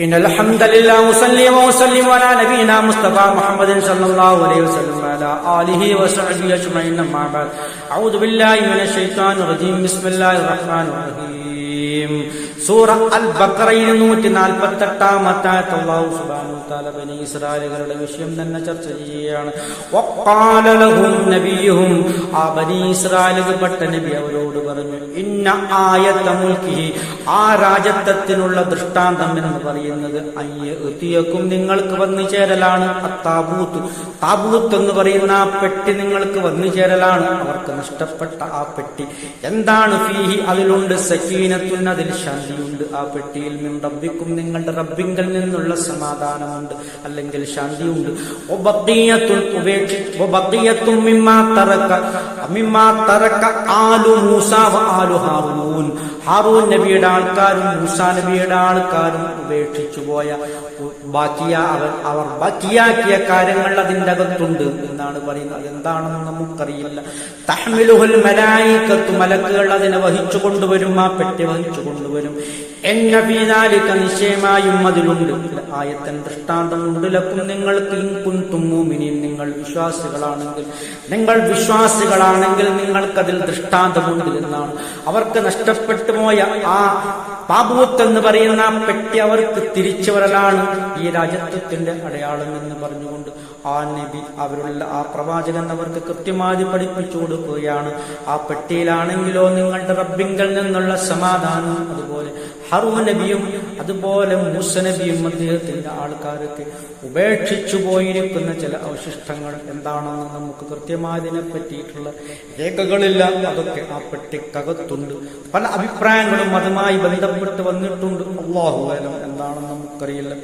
إن الحمد لله وصلي وسلم على نبينا مصطفى محمد صلى الله عليه وسلم وعلى آله وصحبه أجمعين أما بعد. أعوذ بالله من الشيطان الرجيم. بسم الله الرحمن الرحيم. സൂറ അൽ ബക്കറയിൽ നൂറ്റി നാൽപ്പത്തി എട്ടാമത്തെ അള്ളാഹു സുബാനു താല ബനി വിഷയം തന്നെ ചർച്ച ചെയ്യുകയാണ്. വഖാല ലഹും നബിയുഹും. ആ ബനി ഇസ്രായേലുകൾപ്പെട്ട നബി അവരോട് പറഞ്ഞു ഇന്ന ആയത്ത മുൽക്കി ആ രാജത്വത്തിനുള്ള ദൃഷ്ടാന്തം എന്ന് പറയുന്നത് അയ്യക്കും നിങ്ങൾക്ക് വന്നു ചേരലാണ്. താബൂത്ത് താബൂത്ത് എന്ന് പറയുന്ന ആ പെട്ടി നിങ്ങൾക്ക് വന്നു ചേരലാണ്. അവർക്ക് നഷ്ടപ്പെട്ട ആ പെട്ടി. എന്താണ് ഫീഹി? അതിലുണ്ട് സക്കീനത്തുൻ അതിൽ ശാന്തിയുണ്ട്. ആ പെട്ടിയിൽ നിന്ന് റബ്ബിക്കും നിങ്ങളുടെ റബ്ബിങ്കൽ നിന്നുള്ള സമാധാനമുണ്ട്. അല്ലെങ്കിൽ ശാന്തിയുണ്ട്. ആലു ഹാറൂൻ നബിയുടെ ആൾക്കാരും മൂസാ നബിയുടെ ആൾക്കാരും ഉപേക്ഷിച്ചു പോയ ബാക്കിയ അവർ അവർ ബാക്കിയാക്കിയ കാര്യങ്ങൾ അതിന്റെ അകത്തുണ്ട് എന്നാണ് പറയുന്നത്. എന്താണെന്ന് നമുക്കറിയില്ല. തഹ്മിലുഹുൽ മലായിക്കത്ത് മലക്കുകൾ അതിനെ വഹിച്ചു കൊണ്ടുവരും ആ പെട്ടി വഹിച്ചു കൊണ്ടുവരും. എന്ന പീനാലിക്ക നിശ്ചയമായും അതിലുണ്ട്. ആയത്തൻ ദൃഷ്ടാന്തമുണ്ട്. ലക്കും നിങ്ങൾക്ക് കുന്തുമ്മൂമിനിയും നിങ്ങൾ വിശ്വാസികളാണെങ്കിൽ നിങ്ങൾ വിശ്വാസികളാണെങ്കിൽ നിങ്ങൾക്കതിൽ ദൃഷ്ടാന്തമുണ്ട് എന്നാണ്. അവർക്ക് നഷ്ടപ്പെട്ടു പോയ ആ പാപൂത്ത് എന്ന് പറയുന്ന പെട്ടി അവർക്ക് തിരിച്ചു വരലാണ് ഈ രാജത്വത്തിന്റെ അടയാളം എന്ന് പറഞ്ഞുകൊണ്ട് ആ നബി അവരുള്ള ആ പ്രവാചകൻ അവർക്ക് കൃത്യമായി പഠിപ്പിച്ചു കൊടുക്കുകയാണ് ആ പെട്ടിയിലാണെങ്കിലോ നിങ്ങളുടെ റബ്ബിങ്കൽ നിന്നുള്ള സമാധാനം അതുപോലെ ഹറൂ നബിയും അതുപോലെ മൂസ നബിയും അദ്ദേഹത്തിന്റെ ആൾക്കാർക്ക് ഉപേക്ഷിച്ചു പോയിരിക്കുന്ന ചില അവശിഷ്ടങ്ങൾ എന്താണെന്ന് നമുക്ക് കൃത്യമായതിനെ പറ്റിയിട്ടുള്ള രേഖകളില്ല. അതൊക്കെ ആ പെട്ടിക്കകത്തുണ്ട്. പല അഭിപ്രായങ്ങളും അതുമായി ബന്ധപ്പെട്ട് വന്നിട്ടുണ്ട്. അള്ളാഹു ആലം എന്താണെന്ന് നമുക്കറിയില്ല.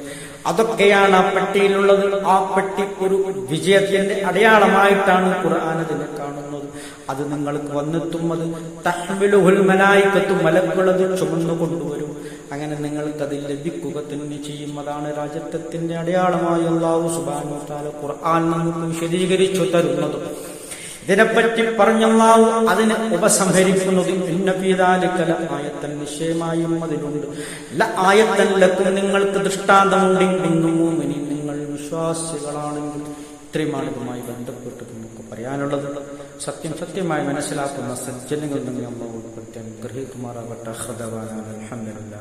അതൊക്കെയാണ് ആ പെട്ടിയിലുള്ളത്. ആ പെട്ടി ഒരു വിജയത്തിന്റെ അടയാളമായിട്ടാണ് ഖുർആൻ കാണുന്നത്. അത് നിങ്ങൾക്ക് വന്നെത്തും. അത് തഹ്മിലുഹുൽ മലായിക്കത്തും മലക്കുള്ളത് ചുമന്നു കൊണ്ടുവരും അങ്ങനെ നിങ്ങൾക്ക് അത് ലഭിക്കുക തന്നെ ചെയ്യും. അതാണ് രാജത്വത്തിന്റെ അടയാളമായി അള്ളാഹു സുബാനു താല ഖുർആൻ നമുക്ക് വിശദീകരിച്ചു തരുന്നത്. ഇതിനെപ്പറ്റി പറഞ്ഞാവു അതിനെ ഉപസംഹരിക്കുന്നത് ഇന്നപീതാലിക്കല ആയത്തൻ നിശ്ചയമായും അതിലുണ്ട്. അല്ല ആയത്തല്ലക്കും നിങ്ങൾക്ക് ദൃഷ്ടാന്തമുണ്ടെങ്കിൽ നിങ്ങൾ വിശ്വാസികളാണെങ്കിൽ ഇത്രയുമാണ് ഇതുമായി ബന്ധപ്പെട്ട് നമുക്ക് പറയാനുള്ളത് സത്യം സത്യമായി മനസ്സിലാക്കുന്ന സജ്ജനങ്ങൾ നമ്മൾ ഉൾപ്പെടുത്തി അനുഗ്രഹിക്കുമാറാകട്ടെ ഹൃദവാനാണ് അലഹമില്ല